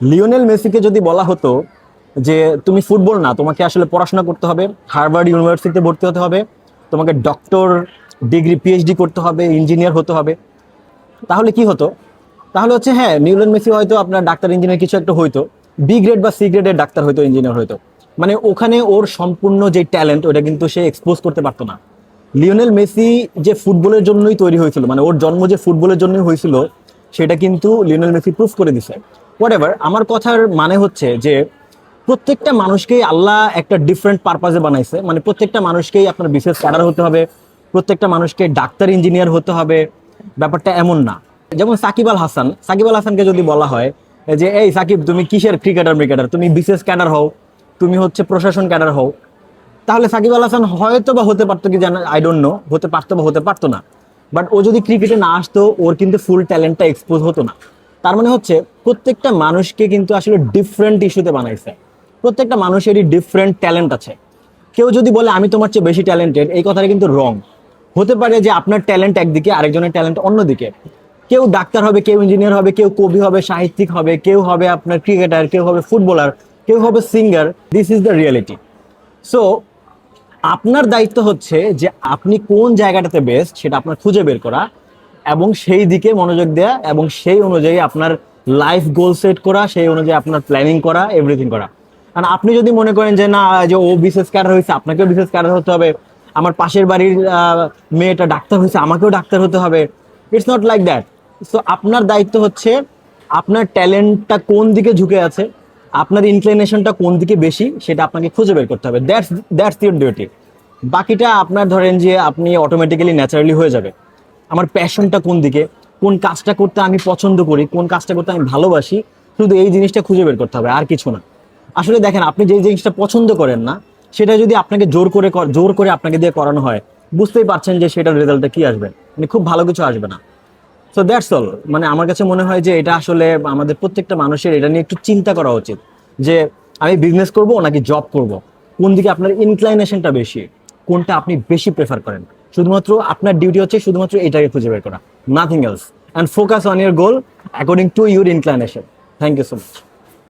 Lionel মেসিকে যদি বলা হতো যে তুমি ফুটবল না, তোমাকে আসলে পড়াশোনা করতে হবে, হার্ভার্ড ইউনিভার্সিটিতে ভর্তি হতে হবে, তোমাকে ডক্টর ডিগ্রি পিএইচডি করতে হবে, ইঞ্জিনিয়ার হতে হবে, তাহলে কি হতো? তাহলে হচ্ছে হ্যাঁ লিওনেল মেসি হয়তো আপনার ডাক্তার, ইঞ্জিনিয়ার কিছু একটা হইতো বি গ্রেড বা সি গ্রেডের ডাক্তার হয়তো ইঞ্জিনিয়ার হয়তো মানে ওখানে ওর সম্পূর্ণ যে ট্যালেন্ট ওটা কিন্তু সে এক্সপোজ করতে পারতো না। লিওনেল মেসি যে ফুটবলের জন্যই তৈরি হয়েছিল মানে ওর জন্ম যে ফুটবলের জন্যই হয়েছিল, সেটা কিন্তু লিওনেল মেসি প্রুফ করে দিছে। হোয়াট আমার কথার মানে হচ্ছে যে প্রত্যেকটা মানুষকেই আল্লাহ একটা ডিফারেন্ট পারপাজে বানাইছে। মানে প্রত্যেকটা মানুষকেই আপনার বিশেষ ক্যাডার হতে হবে, প্রত্যেকটা মানুষকে ডাক্তার ইঞ্জিনিয়ার হতে হবে। ব্যাপারটা এমন না। যেমন সাকিব আল হাসান, সাকিব আল হাসানকে যদি বলা হয় যে, এই সাকিব, তুমি কিসের ক্রিকেটার ক্রিকেটার তুমি বিশেষ ক্যাডার হও, তুমি হচ্ছে প্রশাসন ক্যাডার হও। তাহলে সাকিব আল হাসান হয়তো বা হতে পারতো কি জানা আই ডোন্ট নো হতে পারতো বা হতে পারতো না। বাট ও যদি ক্রিকেটে না আসতো, ওর কিন্তু ফুল ট্যালেন্টটা এক্সপোজ হতো না। তার মানে হচ্ছে প্রত্যেকটা মানুষকে কিন্তু আসলে ডিফারেন্ট ইস্যুতে বানাইছে। প্রত্যেকটা মানুষেরই ডিফারেন্ট ট্যালেন্ট আছে। কেউ যদি বলে, আমি তোমার চেয়ে বেশি ট্যালেন্টেড এই কথাটা কিন্তু রং হতে পারে যে আপনার ট্যালেন্ট একদিকে, আরেকজনের ট্যালেন্ট অন্যদিকে। কেউ ডাক্তার হবে, কেউ ইঞ্জিনিয়ার হবে, কেউ কবি হবে, সাহিত্যিক হবে, কেউ হবে আপনার ক্রিকেটার কেউ হবে ফুটবলার কেউ হবে singer this is the reality so আপনার দায়িত্ব হচ্ছে যে আপনি কোন জায়গাটাতে বেস্ট সেটা আপনার খুঁজে বের করা। এবং সেই দিকে মনোযোগ দেওয়া এবং সেই অনুযায়ী আপনার লাইফ গোল সেট করা, সেই অনুযায়ী আপনার প্ল্যানিং করা এভরিথিং করা। কারণ আপনি যদি মনে করেন যে, না যে ও বিশেষ ক্যাডার হয়েছে আপনাকেও বিশেষ ক্যাডার হতে হবে। আমার পাশের বাড়ির মেয়েটা ডাক্তার হয়েছে আমাকেও ডাক্তার হতে হবে। It's not like that so আপনার দায়িত্ব হচ্ছে আপনার ট্যালেন্টটা কোন দিকে ঝুঁকে আছে, আপনার ইনক্লিনেশনটা কোন দিকে বেশি, সেটা আপনাকে খুঁজে বের করতে হবে। দ্যাটস দ্যাটস ইউর ডিউটি বাকিটা আপনার ধরেন যে, আপনি অটোমেটিক্যালি ন্যাচারালি হয়ে যাবে। আমার প্যাশনটা কোন দিকে, কোন কাজটা করতে আমি পছন্দ করি, কোন কাজটা করতে আমি ভালোবাসি, শুধু এই জিনিসটা খুঁজে বের করতে হবে, আর কিছু না। আসলে দেখেন, আপনি যে জিনিসটা পছন্দ করেন না, সেটা যদি আপনাকে জোর করে জোর করে আপনাকে দিয়ে করানো হয়, বুঝতেই পারছেন যে সেটার রেজাল্টটা কি আসবে। মানে খুব ভালো কিছু আসবে না। সো দ্যাটস অল মানে আমার কাছে মনে হয় যে এটা আসলে আমাদের প্রত্যেকটা মানুষের এটা নিয়ে একটু চিন্তা করা উচিত। যে আমি বিজনেস করব নাকি জব করব? কোন দিকে আপনার ইনক্লাইনেশনটা বেশি? কোনটা আপনি বেশি প্রেফার করেন? শুধুমাত্র আপনার ডিউটি হচ্ছে শুধুমাত্র এটাকে খুঁজে বের করা nothing else and focus on your goal according to your inclination thank you so much